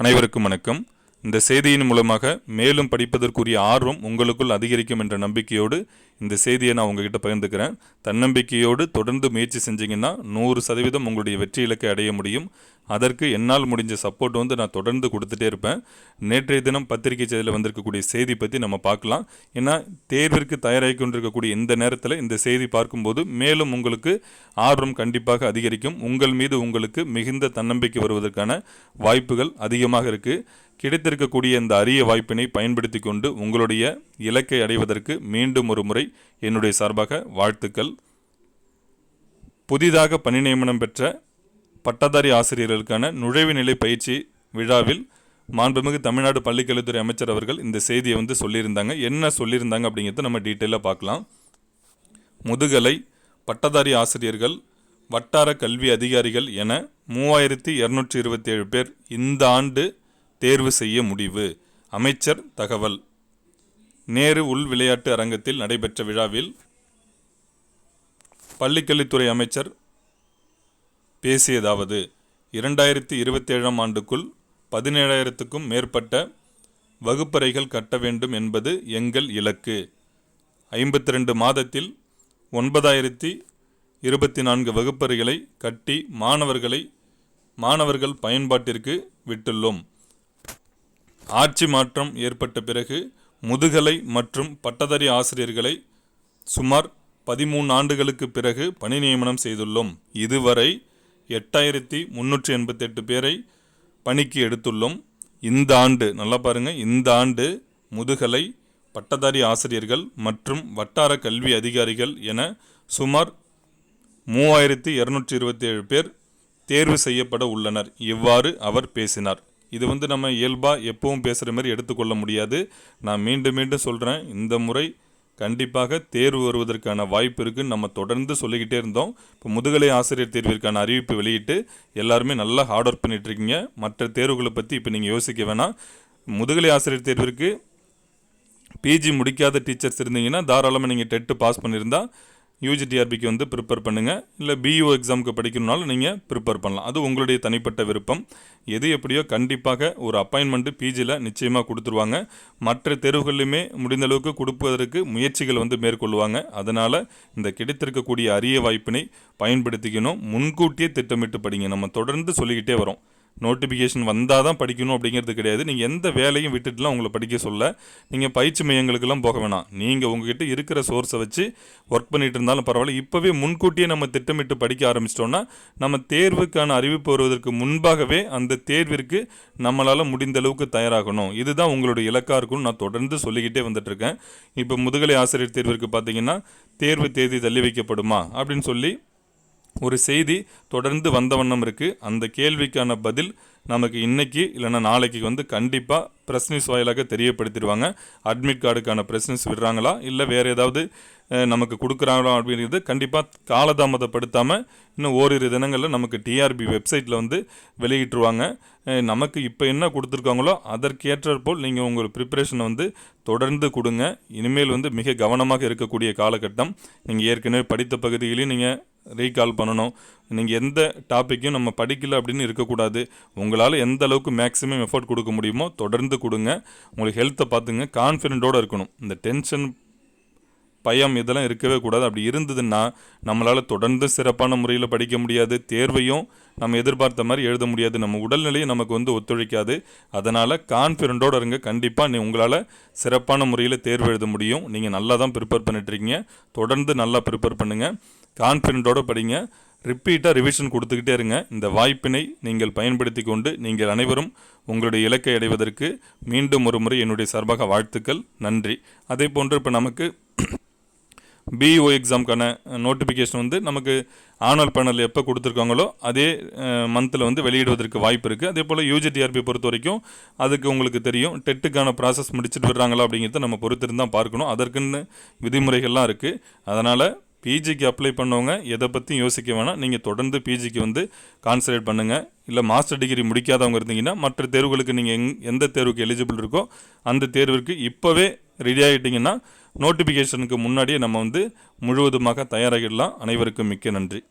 அனைவருக்கும் வணக்கம். இந்த செய்தியின் மூலமாக மேலும் படிப்பதற்குரிய ஆர்வம் உங்களுக்குள் அதிகரிக்கும் என்ற நம்பிக்கையோடு இந்த செய்தியை நான் உங்ககிட்ட பகிர்ந்துக்கிறேன். தன்னம்பிக்கையோடு தொடர்ந்து முயற்சி செஞ்சீங்கன்னா நூறு சதவீதம் உங்களுடைய வெற்றி இலக்கை அடைய முடியும். அதற்கு என்னால் முடிஞ்ச சப்போர்ட் வந்து நான் தொடர்ந்து கொடுத்துட்டே இருப்பேன். நேற்றைய தினம் பத்திரிகை செய்தியில் வந்திருக்கக்கூடிய செய்தி பற்றி நம்ம பார்க்கலாம். ஏன்னா தேர்விற்கு தயாராகி கொண்டிருக்கக்கூடிய இந்த நேரத்தில் இந்த செய்தி பார்க்கும்போது மேலும் உங்களுக்கு ஆர்வம் கண்டிப்பாக அதிகரிக்கும். உங்கள் மீது உங்களுக்கு மிகுந்த தன்னம்பிக்கை வருவதற்கான வாய்ப்புகள் அதிகமாக இருக்குது கிடைத்திருக்கக்கூடிய இந்த அரிய வாய்ப்பினை பயன்படுத்தி கொண்டு உங்களுடைய இலக்கை அடைவதற்கு மீண்டும் ஒரு முறை என்னுடைய சார்பாக வாழ்த்துக்கள். புதிதாக பணி நியமனம் பெற்ற பட்டதாரி ஆசிரியர்களுக்கான நுழைவு நிலை பயிற்சி விழாவில் மாண்புமிகு தமிழ்நாடு பள்ளிக்கல்வித்துறை அமைச்சர் அவர்கள் இந்த செய்தியை வந்து சொல்லியிருந்தாங்க. என்ன சொல்லியிருந்தாங்க அப்படிங்கிறத நம்ம டீட்டெயிலாக பார்க்கலாம். முதுகலை பட்டதாரி ஆசிரியர்கள் வட்டார கல்வி அதிகாரிகள் என மூவாயிரத்தி இரநூற்றி இருபத்தி ஏழு பேர் இந்த ஆண்டு தேர்வு செய்ய முடிவு. அமைச்சர் தகவல். நேரு உள் விளையாட்டு அரங்கத்தில் நடைபெற்ற விழாவில் பள்ளிக்கல்வித்துறை அமைச்சர் பேசியதாவது இரண்டாயிரத்தி இருபத்தி ஏழாம் ஆண்டுக்குள் பதினேழாயிரத்துக்கும் மேற்பட்ட வகுப்பறைகள் கட்ட வேண்டும் என்பது எங்கள் இலக்கு. ஐம்பத்தி ரெண்டு மாதத்தில் ஒன்பதாயிரத்தி இருபத்தி நான்கு வகுப்பறைகளை கட்டி மாணவர்களை மாணவர்கள் பயன்பாட்டிற்கு விட்டுள்ளோம். ஆட்சி மாற்றம் ஏற்பட்ட பிறகு முதுகலை மற்றும் பட்டதாரி ஆசிரியர்களை சுமார் பதிமூணு ஆண்டுகளுக்கு பிறகு பணி நியமனம் செய்துள்ளோம். இதுவரை எட்டாயிரத்தி முன்னூற்றி எண்பத்தெட்டு பேரை பணிக்கு எடுத்துள்ளோம். இந்த ஆண்டு நல்லா பாருங்கள் இந்த ஆண்டு முதுகலை பட்டதாரி ஆசிரியர்கள் மற்றும் வட்டார கல்வி அதிகாரிகள் என சுமார் மூவாயிரத்தி இரநூற்றி இருபத்தி ஏழு பேர் தேர்வு செய்யப்பட உள்ளனர். இவ்வாறு அவர் பேசினார். இது வந்து நம்ம இயல்பாக எப்பவும் பேசுகிற மாதிரி எடுத்துக்கொள்ள முடியாது. நான் மீண்டும் மீண்டும் சொல்கிறேன் இந்த முறை கண்டிப்பாக தேர்வு வருவதற்கான வாய்ப்பு இருக்குன்னு நம்ம தொடர்ந்து சொல்லிக்கிட்டே இருந்தோம். இப்போ முதுகலை ஆசிரியர் தேர்விற்கான அறிவிப்பு வெளியிட்டு எல்லாருமே நல்லா ஹார்ட் ஒர்க் பண்ணிகிட்ருக்கீங்க மற்ற தேர்வுகளை பற்றி இப்போ நீங்கள் யோசிக்க வேணாம். முதுகலை ஆசிரியர் தேர்விற்கு பிஜி முடிக்காத டீச்சர்ஸ் இருந்தீங்கன்னா தாராளமாக நீங்கள் டெட்டு பாஸ் பண்ணியிருந்தால் யூஜிடிஆர்பிக்கு வந்து ப்ரிப்பேர் பண்ணுங்கள் இல்லை பிஇஓ எக்ஸாமுக்கு படிக்கணுனாலும் நீங்கள் ப்ரிப்பேர் பண்ணலாம். அது உங்களுடைய தனிப்பட்ட விருப்பம். எது எப்படியோ கண்டிப்பாக ஒரு அப்பாயின்மெண்ட்டு பிஜியில் நிச்சயமாக கொடுத்துருவாங்க. மற்ற தேர்வுகளிலுமே முடிந்த அளவுக்கு கொடுப்பதற்கு முயற்சிகள் வந்து மேற்கொள்வாங்க அதனால் இந்த கிடைத்திருக்கக்கூடிய அரிய வாய்ப்பினை பயன்படுத்திக்கணும். முன்கூட்டியே திட்டமிட்டு படிங்க. நம்ம தொடர்ந்து சொல்லிக்கிட்டே வரோம். நோட்டிஃபிகேஷன் வந்தால் தான் படிக்கணும் அப்படிங்கிறது கிடையாது. நீங்கள் எந்த வேலையும் விட்டுட்டுலாம் உங்களை படிக்க சொல்ல. நீங்கள் பயிற்சி மையங்களுக்கெல்லாம் போக வேணாம். நீங்கள் உங்ககிட்ட இருக்கிற சோர்ஸை வச்சு ஒர்க் பண்ணிட்டு இருந்தாலும் பரவாயில்ல. இப்போவே முன்கூட்டியே நம்ம திட்டமிட்டு படிக்க ஆரம்பிச்சிட்டோன்னா நம்ம தேர்வுக்கான அறிவிப்பு வருவதற்கு முன்பாகவே அந்த தேர்விற்கு நம்மளால் முடிந்த அளவுக்கு தயாராகணும். இதுதான் உங்களுடைய இலக்காக இருக்கும்னு நான் தொடர்ந்து சொல்லிக்கிட்டே வந்துட்டுருக்கேன். இப்போ முதுகலை ஆசிரியர் தேர்விற்கு பார்த்தீங்கன்னா தேர்வு தேதி தள்ளி வைக்கப்படுமா அப்படின்னு சொல்லி ஒரு செய்தி தொடர்ந்து வந்த வண்ணம் இருக்குது அந்த கேள்விக்கான பதில் நமக்கு இன்றைக்கி இல்லைன்னா நாளைக்கு வந்து கண்டிப்பாக ப்ரெஸ் நியூஸ் வாயிலாக தெரியப்படுத்திடுவாங்க. அட்மிட் கார்டுக்கான ப்ரெஸ் நியூஸ் விடுறாங்களா? இல்லை வேறு ஏதாவது நமக்கு கொடுக்குறாங்களா அப்படிங்கிறது கண்டிப்பாக காலதாமதப்படுத்தாமல் இன்னும் ஓரிரு தினங்களில் நமக்கு டிஆர்பி வெப்சைட்டில் வந்து வெளியிட்டுருவாங்க. நமக்கு இப்போ என்ன கொடுத்துருக்காங்களோ அதற்கேற்றற்போல் நீங்கள் உங்கள் ப்ரிப்பரேஷனை வந்து தொடர்ந்து கொடுங்க. இனிமேல் வந்து மிக கவனமாக இருக்கக்கூடிய காலகட்டம். நீங்கள் ஏற்கனவே படித்த பகுதிகளையும் நீங்கள் ரீகால் பண்ணணும். நீங்கள் எந்த டாப்பிக்கும் நம்ம படிக்கல அப்படின்னு இருக்கக்கூடாது. உங்களால் எந்த அளவுக்கு மேக்ஸிமம் எஃபோர்ட் கொடுக்க முடியுமோ தொடர்ந்து கொடுங்க. உங்களுக்கு ஹெல்த்தை பார்த்துங்க. கான்ஃபிடென்ட்டோடு இருக்கணும். இந்த டென்ஷன் பயம் இதெல்லாம் இருக்கவே கூடாது. அப்படி இருந்ததுன்னா நம்மளால் தொடர்ந்து சிறப்பான முறையில் படிக்க முடியாது. தேர்வையும் நம்ம எதிர்பார்த்த மாதிரி எழுத முடியாது. நம்ம உடல்நிலையும் நமக்கு வந்து ஒத்துழைக்காது. அதனால் கான்ஃபிடண்ட்டோடு இருங்க. கண்டிப்பாக நீ உங்களால் சிறப்பான முறையில் தேர்வு எழுத முடியும். நீங்கள் நல்லா தான் ப்ரிப்பேர் பண்ணிட்டுருக்கீங்க. தொடர்ந்து நல்லா ப்ரிப்பேர் பண்ணுங்கள் கான்ஃபிடண்ட்டோடு படிங்க. ரிப்பீட்டாக ரிவிஷன் கொடுத்துக்கிட்டே இருங்க. இந்த வாய்ப்பினை நீங்கள் பயன்படுத்தி கொண்டு நீங்கள் அனைவரும் உங்களுடைய இலக்கை அடைவதற்கு மீண்டும் ஒரு முறை என்னுடைய சார்பாக வாழ்த்துக்கள். நன்றி. அதே போன்று இப்போ நமக்கு பிஇஓ எக்ஸாமுக்கான நோட்டிஃபிகேஷன் வந்து நமக்கு ஆனுவல் பேனல் எப்போ கொடுத்துருக்காங்களோ அதே மந்தில் வந்து வெளியிடுவதற்கு வாய்ப்பு இருக்குது அதே போல் யூஜிடிஆர்பி பொறுத்த வரைக்கும் அதுக்கு உங்களுக்கு தெரியும். டெட்டுக்கான ப்ராசஸ் முடிச்சுட்டு விடுறாங்களா அப்படிங்கிறத நம்ம பொறுத்திருந்து பார்க்கணும். அதற்குன்னு விதிமுறைகள்லாம் இருக்குது அதனால் பிஜிக்கு அப்ளை பண்ணவங்க எதை பற்றியும் யோசிக்க வேணாம். நீங்கள் தொடர்ந்து பிஜிக்கு வந்து கான்சன்ட்ரேட் பண்ணுங்கள் இல்லை மாஸ்டர் டிகிரி முடிக்காதவங்க இருந்தீங்கன்னா மற்ற தேர்வுகளுக்கு நீங்கள் எங் எந்த தேர்வுக்கு எலிஜிபிள் இருக்கோ அந்த தேர்வுக்கு இப்போவே ரெடி ஆகிட்டிங்கன்னா நோட்டிஃபிகேஷனுக்கு முன்னாடியே நம்ம வந்து முழுவதுமாக தயாராகிடலாம். அனைவருக்கும் மிக்க நன்றி.